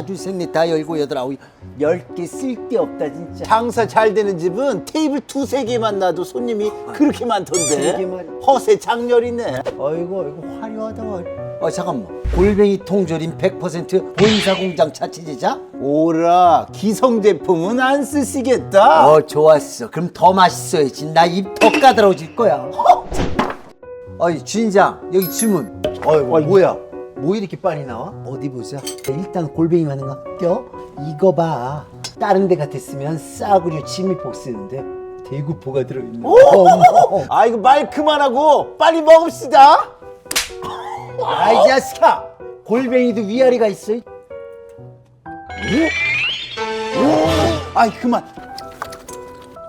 하나 둘 셋 넷 다 열고 여덟 아홉 열 개 쓸데없다 진짜. 장사 잘 되는 집은 테이블 두세 개만 놔도 손님이 그렇게 세 많던데. 개만. 허세 장렬이네. 어이구 어이구 화려하다 화려 어 잠깐만. 골뱅이 통조림 100% 본사 공장 자체 제작? 오라 기성 제품은 안 쓰시겠다. 어 좋았어. 그럼 더 맛있어야지. 나 입 더 까다로워질 거야. 어이 주인장 여기 주문. 어이 어이. 뭐야 뭐 이렇게 빨리 나와? 어디 보자. 일단 골뱅이 거 껴? 이거 봐. 다른 데 같았으면 싸구려 진미폭 쓰는데 대구포가 들어있네 어머. 아 이거 말 그만하고 빨리 먹읍시다. 아이 자식아. 골뱅이도 위아래가 있어. 아이 그만.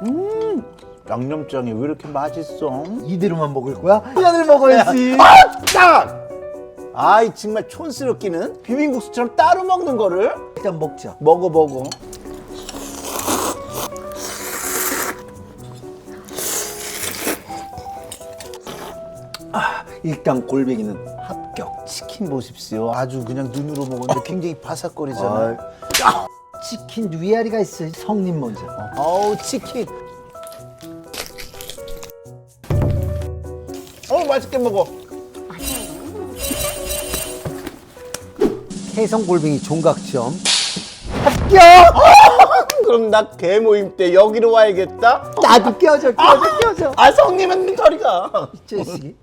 음 양념장이 왜 이렇게 맛있어? 이대로만 먹을 거야? yan을 먹어야지. 딱! 아이 정말 촌스럽기는 비빔국수처럼 따로 먹는 거를 일단 먹자 먹어 먹어. 일단 골뱅이는 합격. 치킨 보십시오. 아주 그냥 눈으로 먹었는데 굉장히 바삭거리잖아요. 아, 치킨 위아래가 있어 성님 먼저. 어우 치킨. 어 맛있게 먹어 해성 골뱅이 종각점 그럼 나 개모임 때 여기로 와야겠다? 나도 껴줘 껴줘 껴줘. 아 성님은 저리 가. 이 자식이